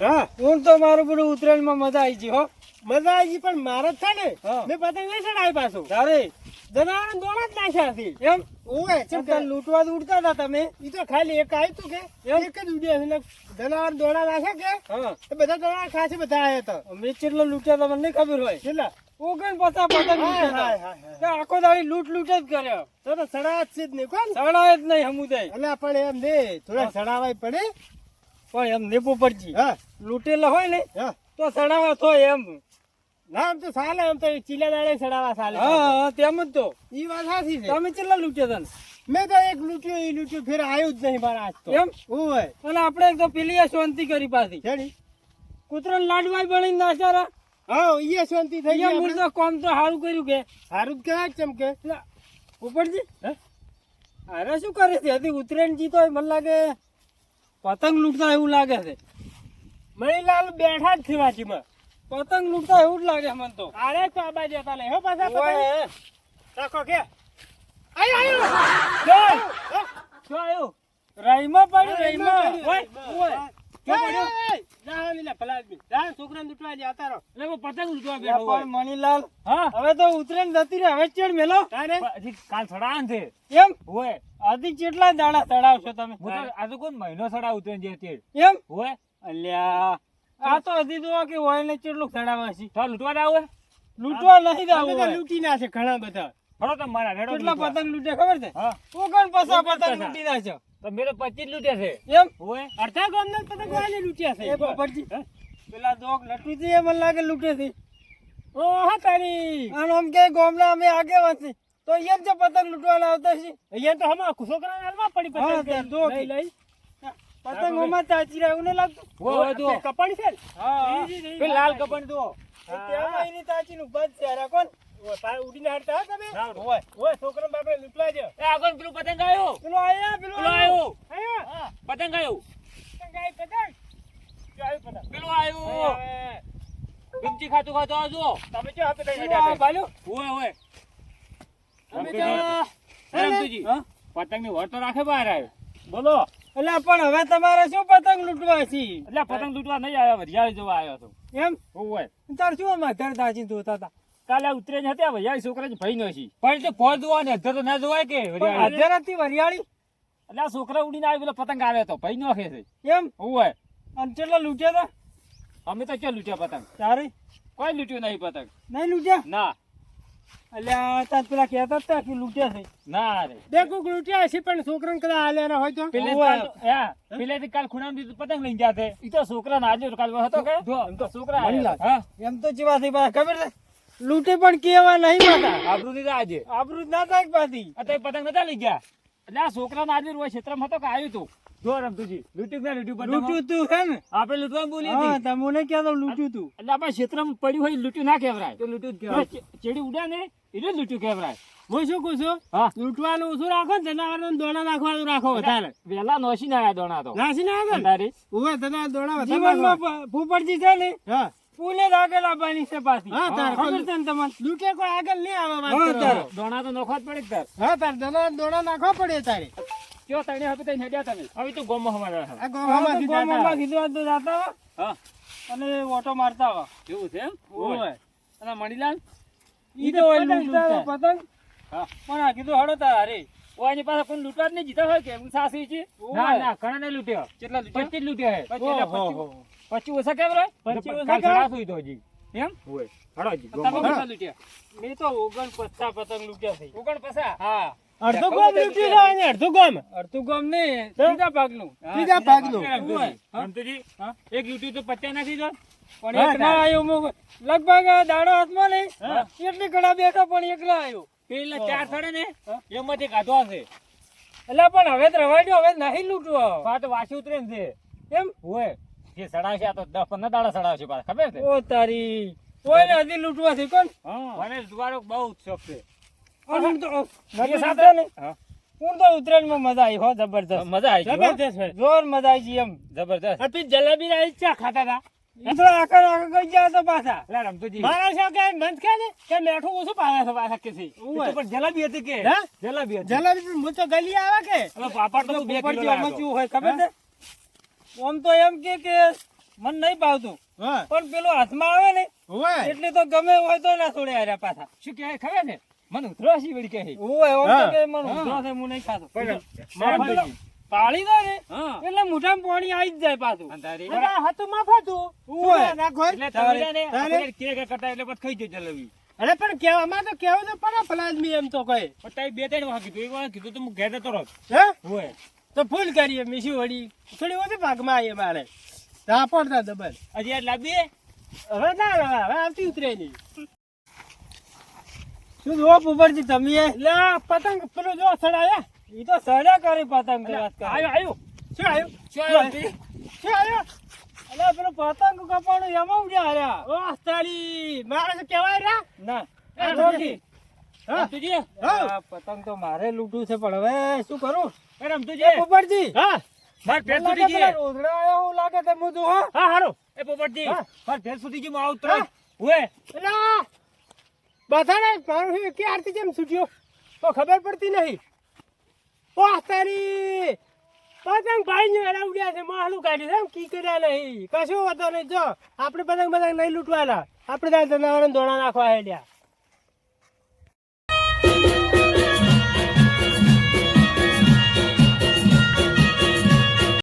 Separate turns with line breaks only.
હા.
હું તો મારું બધું ઉત્તરાયણમાં મજા આવી ગઈ હો.
મજા આવી ગઈ પણ મારે જ છે ને. મેં પતંગ નહીં ચડાવી પાછું.
તારે?
જનાવર દોડા જ નાખ્યા હતી
એમ?
ઓવે
ચમ તાર લૂંટવા ઉડતા હતા તમે?
ઈ તો ખાલી એક આવ્યું તું કે. એક જ ઉડ્યા છે જનાવર દોડા નાખ્યા કે?
હા.
એ બધા દોડા ખાસી બધા આવ્યા હતા.
અમે કેટલો લૂંટ્યા હતા મને ખબર હોય.
કેટલા
ઓગણ પચાસ પતંગ આખો દાડી લૂંટ લૂંટ જ કર્યો.
તો તો સડા જ છે જ નહીં કોણ?
સડાય જ નહીં સમુદાય.
એટલે પણ એમ દે થોડા સડાવાય પડે.
પણ એમ નેપો પડજી.
હા.
લૂંટેલા હોય ને તો સડાવા તો એમ.
ના એમ તો સાલે એમ તો ચીલા દાડે સડાવા ચાલે
હા તેમ જ તો.
ઈ વાત સાચી છે.
તમે ચેલા લૂંટ્યા હતા
મેં તો એક લૂંટ્યું એ લૂંટ્યું ફેર આવ્યું જ નહીં મારા આજ તો.
એમ?
હોય.
અને આપણે એક તો પેલી શાંતિ કરી પાછી.
જાણી
લાડવા લાડવાય બની નાખ્યા
હા ઈ શાંતિ થઈ ગઈ
તો કામ તો સારું કર્યું કે?
સારું જ કહેવાય કેમ કે?
ઉપરજી
હે?
અરે શું કરે છે? હજી ઉતરેણ જીતો હોય મને લાગે. પતંગ લૂંટતા એવું લાગે છે.
મણીલાલ બેઠા જ છે વાંચીમાં.
પતંગ લૂંટતા એવું જ લાગે મને તો.
અરે તો આ બાજુ હતા લે. હો પાછા પતંગ. રાખો કે. આયો આયો.
રહીમાં ઓય, ઓય. મણીલાલ હવે તો જતી હવે ચેડ મેલો?
કાલ છે.
એમ?
હોય.
કેટલા દાડા તમે?
આ તો કોઈ મહિનો સડાવું ઉતરે જે
એમ?
હોય.
અલ્યા આ તો હજી તો કે હોય ને કેટલું છે.
તો લૂંટવા હોય.
લૂંટવા નહીં દાવું.
લૂંટી ના છે ઘણા બધા.
કેટલા પતંગ લૂંટે ખબર છે?
હા.
ઓગણ
પસા
પતંગ. લૂંટી નાખ્યો
તો પચીસ લૂટ્યા છે?
એમ?
હોય?
અડધા ગામના પતંગ વાળી લૂંટ્યા છે?
એ પોપટજી પેલા દોગ લટુ છે મને લાગે લૂટે છે.
ઓહો તારી.
અને આમ કે ગામના અમે આગે વાંચી તો અહીંયા જ પતંગ લૂંટવાના આવતા છે.
અહીંયા તો હમણાં છોકરાને હાલવા પડી
હા,
પતંગ
ત્યાં દો
લઈ.
પતંગ ઓમાં તાચી રહ્યા એવું નહીં લાગતું?
હો હોય તો
કપાણી છે
હા.
લાલ કપડ તો
એ ત્યાં એની તાચીનું બધ છે કોણ?
ઉડીને હારતા હો તમે?
ના,
ઓય
ઓય છોકરાને બાપરે લૂંટવા જો.
એ આગળ પેલું પતંગ આવ્યો.
પેલો આયા પેલો
આવ્યો.
આયો
પતંગ આવ્યો.
પતંગ આયો, પતંગ? જો પતંગ.
પેલો આવ્યો. ડૂબચી ખાતું ખાતું આવજો
તમે જો આ પતંગ
પેલો ભાલ્યો?
હોય હોય.
અમે
રમતુજી,
તો હા?
પતંગની વર તો રાખે બહાર આવ્યો
બોલો.
એટલે પણ હવે તમારે શું પતંગ લૂંટવા છે?
એટલે પતંગ લૂંટવા નહીં આવ્યા વરિયાળી જોવા આવ્યો હતો
એમ?
હોય.
તાર શું આમાં ઘર દાજી ધોતા હતા?
કાલે ઉતરે ને હતા વરિયાળી છોકરા ભાઈ નો છે પણ તે ફોન જોવા ને અધર તો ના જોવાય કે
અધર હતી વરિયાળી?
એટલે આ છોકરા ઉડીને આવી પેલો પતંગ આવે તો ભાઈ નો છે.
એમ?
હોય
અને કેટલા લૂટ્યા તા?
અમે તો ક્યાં લૂટ્યા પતંગ?
તારે?
કોઈ લૂટ્યું નહીં પતંગ.
નહીં લૂટ્યા?
ના.
એટલે તાર પેલા કહેતા હતા કે લૂંટ્યા છે.
ના રે
બે કોક લૂંટ્યા છે પણ છોકરાને હાલ્યા હોય તો.
પેલે કાલ- હા, પેલેથી કાલ ખૂણામાં દીધું પતંગ લઈને ગયા. ઈ તો છોકરા ના આજે કાલ હતો કે? તો છોકરા. હા.
એમ તો જીવા થઈ ખબર છે? લૂંટે પણ કેવા નહીં માતા.
આબરૂ દીધા આજે.
આબરૂ ના થાય પાછી.
અત્યારે પતંગ નતા લઈ ગયા. એટલે આ છોકરા ના આજે રોજ ક્ષેત્રમાં હતો કે આવ્યું તું. જો રમતુજી લૂંટ્યું ના લૂંટ્યું?
લૂંટ્યું તું હે ને?
આપણે લૂંટવા બોલી
હા તમને ક્યાં તો લૂંટ્યું તું?
એટલે આપણે ક્ષેત્રમાં પડ્યું હોય લૂંટ્યું ના કહેવાય.
તો લૂંટ્યું જ
ચેડી ઉડા ને એટલે લૂંટ્યું કહેવાય.
હું શું કહું છું?
હા.
લૂંટવાનું ઓછું રાખો ને જનાવરને દોણા નાખવાનું રાખો વધારે.
વેલા નોસી ના દોણા તો.
નાસી ના આવ્યા ને?
તારી
ઊભા તને દોણા
જીવનમાં
નાખવા.
છે ને?
હા.
પુલે આગળ આવવાની છે પાછી.
હા તાર
ખબર છે ને તમને?
લૂકે કોઈ આગળ નહીં આવે વાત
તાર.
દોણા તો નોખવા જ પડે તાર?
હા તાર દોણા દોણા નાખવા પડે તારે.
કયો તને હવે તઈ હેડ્યા તમે? હવે તો ગોમ હમારા
આ
ગોમ
હમારા
ગોમ હમારા કીધું તો જાતા હા. અને ઓટો મારતા આવા
એવું છે એમ?
ઓય.
અને મણીલાલ?
ઈ તો
ઓય
લૂંટાતા પતંગ
હા.
પણ આ કીધું હડો તાર
અરે ઓની પાસે કોઈ લૂંટવા જ નહીં જીતા હોય કે? સાસી છે. ના ના ઘણા ને લૂટ્યો.
કેટલા લૂટ્યા?
25 લૂટ્યા હે.
25
પછી ઓછા કેમ રહે સુઈ તો જી
એમ?
હોય. હડો જી
તમે કેટલા મે તો 49 પતંગ લૂટ્યા છે.
49
હા.
અડધો ગોમ લૂટી જાય ને અડધો ગોમ.
અડધો ગોમ ને ત્રીજા ભાગનું.
ત્રીજા ભાગનું.
અંતુજી એક લૂટી તો પચાસ નથી તો
પણ એક ના. આવ્યો હું લગભગ દાડો હાથમાં
લઈ
એટલી ઘણા બેઠો પણ એકલા આવ્યો
પેલા ચાર થડે ને એમાંથી ગાધો હશે.
એટલે પણ હવે રવાડ્યો હવે નહીં લૂંટવા.
વાત વાસી ઉતરે છે.
એમ?
હોય. જે સડાવશે આ તો દસ પંદર દાડા સડાવશે પાછા ખબર છે?
ઓ તારી કોઈ ને હજી લૂંટવા છે કોણ
મને જુવારો બહુ શોખ છે.
હું. તો
હું.
તો ઉત્તરાયણમાં મજા આવી હો જબરદસ્ત
મજા આવી.
જબરદસ્ત
જોર મજા આવી ગઈ એમ.
જબરદસ્ત
આ જલેબી ના ચા ખાતા હતા
તો આખા આખા ગયા તો પાછા.
એટલે રમતુજી.
મારા કે મંદ કે ને? કે મેઠું ઓછું છે પાછા
પણ જલેબી હતી કે? જલેબી
જલેબી હું તો ગલી આવે કે?
પાપડ તો બે કિલો લાવ્યો.
હોય ખબર છે? આમ તો એમ કે કે મન નહીં ભાવતું. પણ પેલો હાથમાં આવે ને એટલે તો ગમે હોય તો ના છોડે આર્યા પાછા.
શું કહે ખબર ને મને ઉતરો છે વળી કહે
ઓય ઓમ તો કે મને. છે હું નહીં ખાતો.
પણ
પાળી દો ને એટલે મોઢામાં પાણી આવી જ જાય પાછું.
હતું માફ હતું
એટલે
તારે-
તમે ને
તારે-
આપણે કે કે કરતા એટલે પછી ખાઈ જજો જલેબી.
અરે પણ કહેવામાં તો કેવો તો પડે પેલા એમ તો કહે
પણ બે ત્રણ વાર કીધું. એક વાર કીધું તો હું ઘેર જતો રહો.
હે?
હોય
તો ફૂલ કરીએ મીસી વળી થોડી ઓછી ભાગમાં આવીએ મારે. તા પડતા
હજી આ લાંબી
હવે ના હવે હવે આવતી ઉતરે નહીં.
શું જો ઉપરથી તમે
લે પતંગ પેલો જો સડાયા
એ તો સડ્યા કરી પતંગ વાત કરે.
આવ્યો આવ્યો.
શું આવ્યું?
શું આવ્યો
શું આવ્યો?
અલા પેલો પતંગ કપાણો એમાં ઉડ્યા હાર્યા
ઓહ તારી મારે તો કહેવાય રા?
ના. આ
રમતુજી.
હા. હા
પતંગ તો મારે લૂંટવું છે પણ હવે શું કરું?
રમતુજી.
પોપટજી.
હા.
માર
ફેર પેલા
ગઈ
રોઝડા આયા એવું લાગે હું જો હા.
હા હારું.
એ પોપટજી.
હા.
માર સુધી ફૂટી ગઈ હું આવું તરત.
હા.
હોય
બધાને મારું કે આરતી જેમ છૂટ્યો? તો ખબર પડતી નહીં. ઓહ તારી પતંગ ભાઈ ને એરા ઉડ્યા છે માહલું કાઢ્યું છે કી કર્યા નહીં. કશું વાંધો નહીં. જો આપણે પતંગ પતંગ નહીં લૂંટવાના. આપણે ત્યાં જનાવરને દોડા નાખવા હેડ્યા.